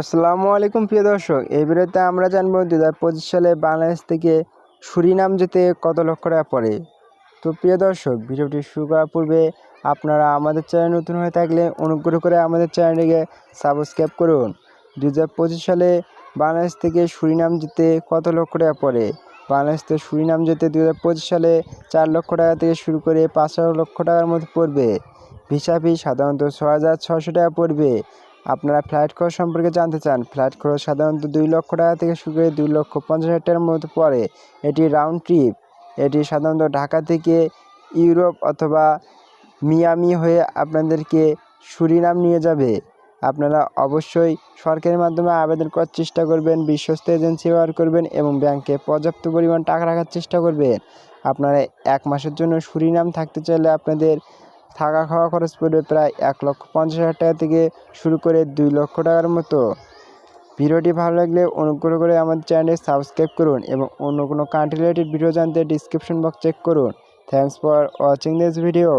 আসসালামু আলাইকুম প্রিয় দর্শক, এই ভিডিওতে আমরা জানব দু হাজার পঁচিশ সালে বাংলাদেশ থেকে সুরিনাম যেতে কত লক্ষ টাকা পড়ে। তো প্রিয় দর্শক, ভিডিওটি শুরু করার পূর্বে আপনারা আমাদের চ্যানেল নতুন হয়ে থাকলে অনুগ্রহ করে আমাদের চ্যানেলটিকে সাবস্ক্রাইব করুন। দু হাজার পঁচিশ সালে বাংলাদেশ থেকে সুরিনাম যেতে কত লক্ষ টাকা পড়ে? বাংলাদেশ থেকে সুরিনাম যেতে দু হাজার পঁচিশ সালে চার লক্ষ টাকা থেকে শুরু করে পাঁচ লক্ষ টাকার মতো পড়বে। ভিসা ফি সাধারণত ছ হাজার ছশো টাকা পড়বে। আপনারা ফ্লাইট খরচ সম্পর্কে জানতে চান, ফ্লাইট খরচ সাধারণত দুই লক্ষ টাকা থেকে শুরু করে দুই লক্ষ পঞ্চাশ হাজার টাকার মতো পড়ে। এটি রাউন্ড ট্রিপ এটি সাধারণত ঢাকা থেকে ইউরোপ অথবা মিয়ামি হয়ে আপনাদেরকে সুরিনাম নিয়ে যাবে। আপনারা অবশ্যই সরকারের মাধ্যমে আবেদন করার চেষ্টা করবেন, বিশ্বস্ত এজেন্সি ব্যবহার করবেন এবং ব্যাংকে পর্যাপ্ত পরিমাণ টাকা রাখার চেষ্টা করবেন। আপনারা এক মাসের জন্য সুরিনাম থাকতে চাইলে আপনাদের থাকা খাওয়া খরচ পড়বে প্রায় এক লক্ষ পঞ্চাশ হাজার টাকা থেকে শুরু করে দুই লক্ষ টাকার মতো। ভিডিওটি ভালো লাগলে অনুগ্রহ করে আমাদের চ্যানেলে সাবস্ক্রাইব করুন এবং অন্য কোনো কান্ট্রি রিলেটেড ভিডিও জানতে ডিসক্রিপশন বক্স চেক করুন। Thanks for watching this video